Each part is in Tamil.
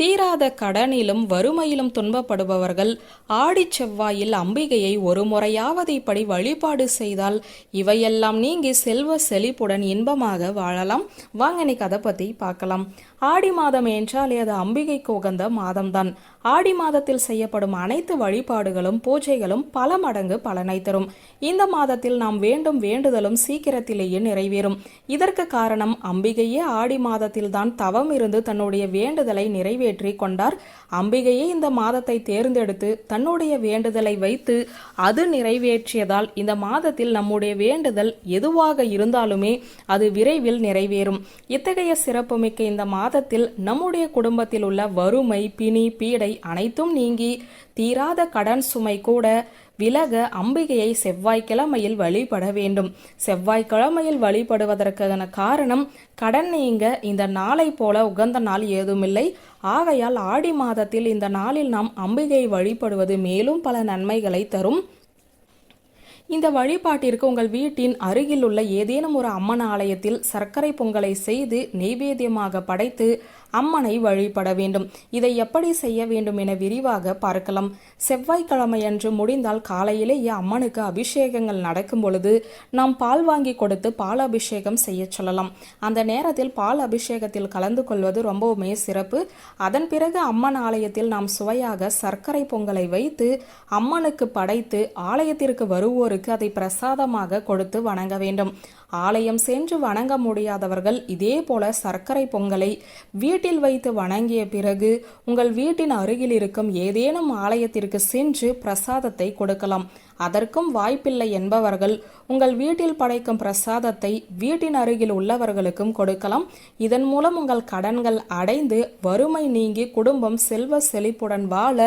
தீராத கடனிலும் வறுமையிலும் துன்பப்படுபவர்கள் ஆடி செவ்வாயில் அம்பிகையை ஒரு முறையாவது இப்படி வழிபாடு செய்தால் இவையெல்லாம் நீங்கி செல்வ செழிப்புடன் இன்பமாக வாழலாம். வாங்க இன்னைக்கு அதை பற்றி பார்க்கலாம். ஆடி மாதம் என்றால் அது அம்பிகைக்கு உகந்த மாதம்தான். ஆடி மாதத்தில் செய்யப்படும் அனைத்து வழிபாடுகளும் பூஜைகளும் பல மடங்கு பலனை தரும். இந்த மாதத்தில் நாம் வேண்டும் வேண்டுதலும் சீக்கிரத்திலேயே நிறைவேறும். இதற்கு காரணம் அம்பிகையே ஆடி மாதத்தில் தான் தவம் இருந்து தன்னுடைய வேண்டுதலை நிறைவேற்ற கொண்டார். அம்பிகையே இந்த மாதத்தை தேர்ந்தெடுத்து தன்னுடைய வேண்டுதலை வைத்து அது நிறைவேற்றியதால் இந்த மாதத்தில் நம்முடைய வேண்டுதல் எதுவாக இருந்தாலுமே அது விரைவில் நிறைவேறும். இத்தகைய சிறப்புமிக்க இந்த மாதத்தில் நம்முடைய குடும்பத்தில் உள்ள வறுமை பிணி பீடை அனைத்தும் நீங்கி தீராத கடன் சுமை கூட விலக அம்பிகையை செவ்வாய்க்கிழமையில் வழிபட வேண்டும். செவ்வாய்க்கிழமையில் வழிபடுவதற்கான காரணம் கடன் நீங்க இந்த நாளை போல உகந்த நாள் ஏதுமில்லை. ஆகையால் ஆடி மாதத்தில் இந்த நாளில் நாம் அம்பிகையை வழிபடுவது மேலும் பல நன்மைகளை தரும். இந்த வழிபாட்டிற்கு உங்கள் வீட்டின் அருகில் உள்ள ஏதேனும் ஒரு அம்மன் ஆலயத்தில் சர்க்கரை பொங்கலை செய்து நெய்வேத்தியமாக படைத்து அம்மனை வழிபட வேண்டும். இதை எப்படி செய்ய வேண்டும் என விரிவாக பார்க்கலாம். செவ்வாய்க்கிழமையன்று முடிந்தால் காலையிலேயே அம்மனுக்கு அபிஷேகங்கள் நடக்கும் பொழுது நாம் பால் வாங்கி கொடுத்து பால் அபிஷேகம் செய்ய சொல்லலாம். அந்த நேரத்தில் பால் அபிஷேகத்தில் கலந்து கொள்வது ரொம்பவுமே சிறப்பு. அதன் பிறகு அம்மன் ஆலயத்தில் நாம் சுவையாக சர்க்கரை பொங்கலை வைத்து அம்மனுக்கு படைத்து ஆலயத்திற்கு வருவோருக்கு அதை பிரசாதமாக கொடுத்து வணங்க வேண்டும். ஆலயம் சென்று வணங்க முடியாதவர்கள் இதே போல சர்க்கரை பொங்கலை வீட்டில் வைத்து வணங்கிய பிறகு உங்கள் வீட்டின் அருகில் இருக்கும் ஏதேனும் ஆலயத்திற்கு சென்று பிரசாதத்தை கொடுக்கலாம். அதற்கும் வாய்ப்பில்லை என்பவர்கள் உங்கள் வீட்டில் படைக்கும் பிரசாதத்தை வீட்டின் அருகில் உள்ளவர்களுக்கும் கொடுக்கலாம். இதன் மூலம் உங்கள் கடன்கள் அடைந்து வறுமை நீங்கி குடும்பம் செல்வ செழிப்புடன் வாழ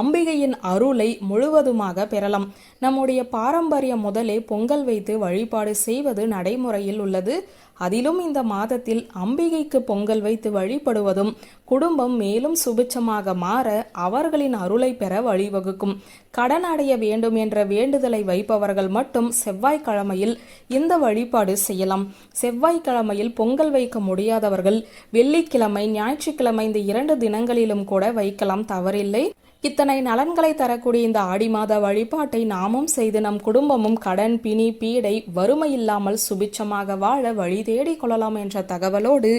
அம்பிகையின் அருளை முழுவதுமாக பெறலாம். நம்முடைய பாரம்பரிய முதலே பொங்கல் வைத்து வழிபாடு செய்வது நடைமுறையில் உள்ளது. அதிலும் இந்த மாதத்தில் அம்பிகைக்கு பொங்கல் வைத்து வழிபடுவதும் குடும்பம் மேலும் சுபிச்சமாக மாற அவர்களின் அருளை பெற வழிவகுக்கும். கடன் அடைய வேண்டும் என்ற வேண்டுதலை வைப்பவர்கள் மட்டும் செவ்வாய்க்கிழமையில் இந்த வழிபாடு செய்யலாம். செவ்வாய்க்கிழமையில் பொங்கல் வைக்க முடியாதவர்கள் வெள்ளிக்கிழமை ஞாயிற்றுக்கிழமை இந்த இரண்டு தினங்களிலும் கூட வைக்கலாம். தவறில்லை. இத்தனை நலன்களை தரக்கூடிய இந்த ஆடி மாத வழிபாட்டை நாமும் செய்து நம் குடும்பமும் கடன் பிணி பீடை வறுமை இல்லாமல் சுபிச்சமாக வாழ வழி தேடிக் கொள்ளலாம் என்ற தகவலோடு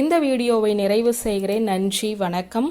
இந்த வீடியோவை நிறைவு செய்கிறேன். நன்றி வணக்கம்.